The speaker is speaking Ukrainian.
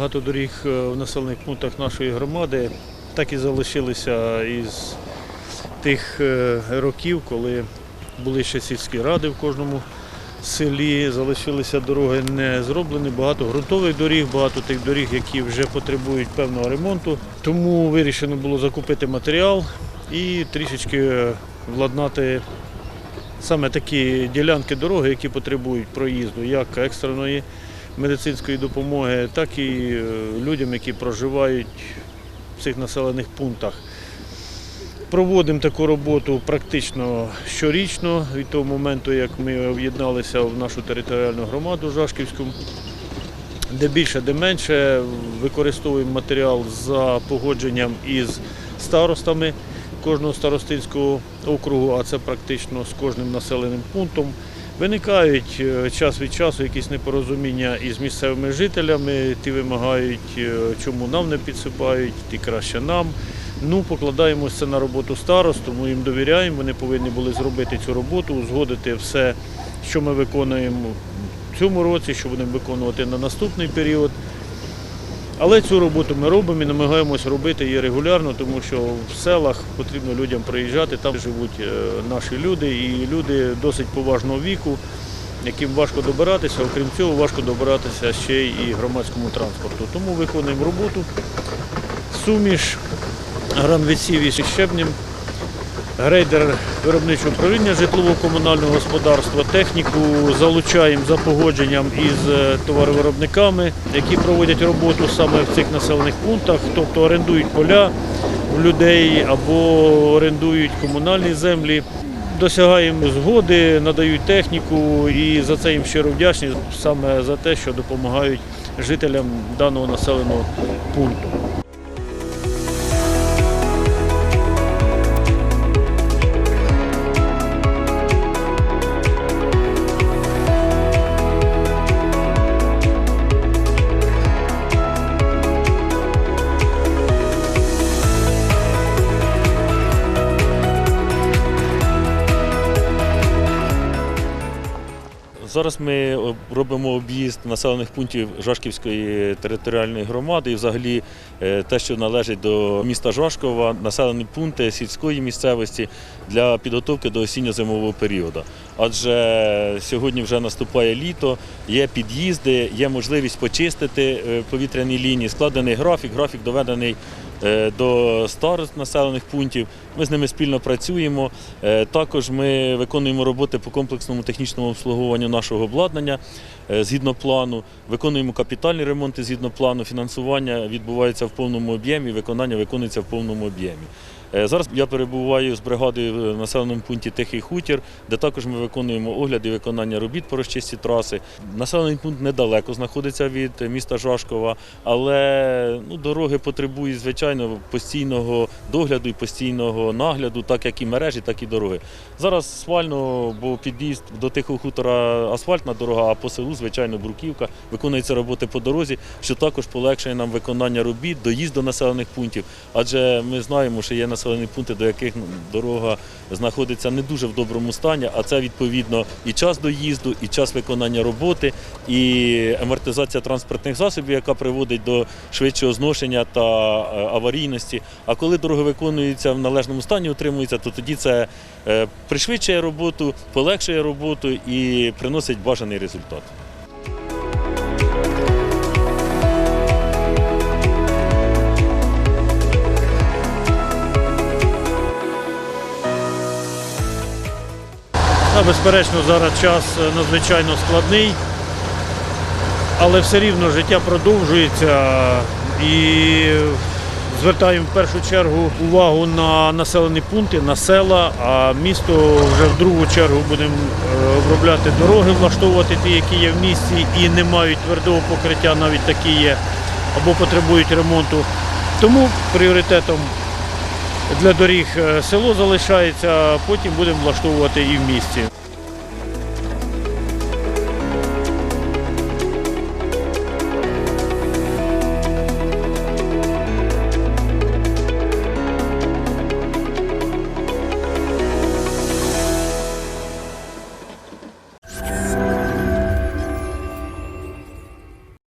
Багато доріг е, в населених пунктах нашої громади так і залишилися із тих е, років, коли були ще сільські ради в кожному селі, залишилися дороги не зроблені, багато ґрунтових доріг, багато тих доріг, які вже потребують певного ремонту. Тому вирішено було закупити матеріал і трішечки владнати саме такі ділянки дороги, які потребують проїзду, як екстреної медицинської допомоги, так і е, людям, які проживають в цих населених пунктах. Проводимо таку роботу практично щорічно від того моменту, як ми об'єдналися в нашу територіальну громаду Жашківську. Де більше, де менше використовуємо матеріал за погодженням із старостами кожного старостинського округу, а це практично з кожним населеним пунктом. Виникають е, час від часу якісь непорозуміння із місцевими жителями, ті вимагають, е, чому нам не підсипають, ті краще нам. Ну, покладаємося на роботу старост, тому їм довіряємо. Вони повинні були зробити цю роботу, узгодити все, що ми виконуємо в цьому році, що будемо виконувати на наступний період. Але цю роботу ми робимо і намагаємося робити її регулярно, тому що в селах потрібно людям приїжджати, там живуть е, наші люди і люди досить поважного віку, яким важко добиратися, окрім цього, важко добиратися ще й громадському транспорту. Тому виконуємо роботу. Суміш, гранвіців із щебнем, грейдер виробничого управління житлово-комунального господарства, техніку залучаємо за погодженням із е, товаровиробниками, які проводять роботу саме в цих населених пунктах, тобто орендують поля в людей або орендують комунальні землі. Досягаємо згоди, надають техніку і за це їм щиро вдячні саме за те, що допомагають жителям даного населеного пункту. Зараз ми робимо об'їзд населених пунктів Жашківської територіальної громади і взагалі е, те, що належить до міста Жашкова, населені пункти сільської місцевості для підготовки до осінньо-зимового періоду. Адже сьогодні вже наступає літо, є під'їзди, є можливість почистити е, повітряні лінії, складений графік, графік доведений е, до старост населених пунктів. Ми з ними спільно працюємо. Е, Також ми виконуємо роботи по комплексному технічному обслуговуванню нашого обладнання е, згідно плану, виконуємо капітальні ремонти згідно плану. Фінансування відбувається в повному об'ємі, виконання виконується в повному об'ємі. Е, Зараз я перебуваю з бригадою в населеному пункті Тихий Хутір, де також ми виконуємо огляди виконання робіт по розчисті траси. Населений пункт недалеко знаходиться від міста Жашкова, але ну, дороги потребують, звичайно, постійного догляду і постійного нагляду, так як і мережі, так і дороги. Зараз асфальтно, бо під'їзд до Тихого хутора асфальтна дорога, а по селу, звичайно, бруківка. Виконуються роботи по дорозі, що також полегшує нам виконання робіт, доїзд до населених пунктів. Адже ми знаємо, що є населені пункти, до яких дорога знаходиться не дуже в доброму стані, а це відповідно і час доїзду, і час виконання роботи, і амортизація транспортних засобів, яка приводить до швидшого зношення та е, аварійності. А коли дороги виконуються в належному стані, утримуються, то тоді це е, пришвидшує роботу, полегшує роботу і приносить бажаний результат. Та, безперечно, зараз час е, надзвичайно складний, але все рівно життя продовжується. І звертаємо в першу чергу увагу на населені пункти, на села, а місто вже в другу чергу будемо е, обробляти дороги, влаштовувати ті, які є в місті і не мають твердого покриття, навіть такі є, або потребують ремонту. Тому пріоритетом для доріг е, село залишається, потім будемо влаштовувати і в місті.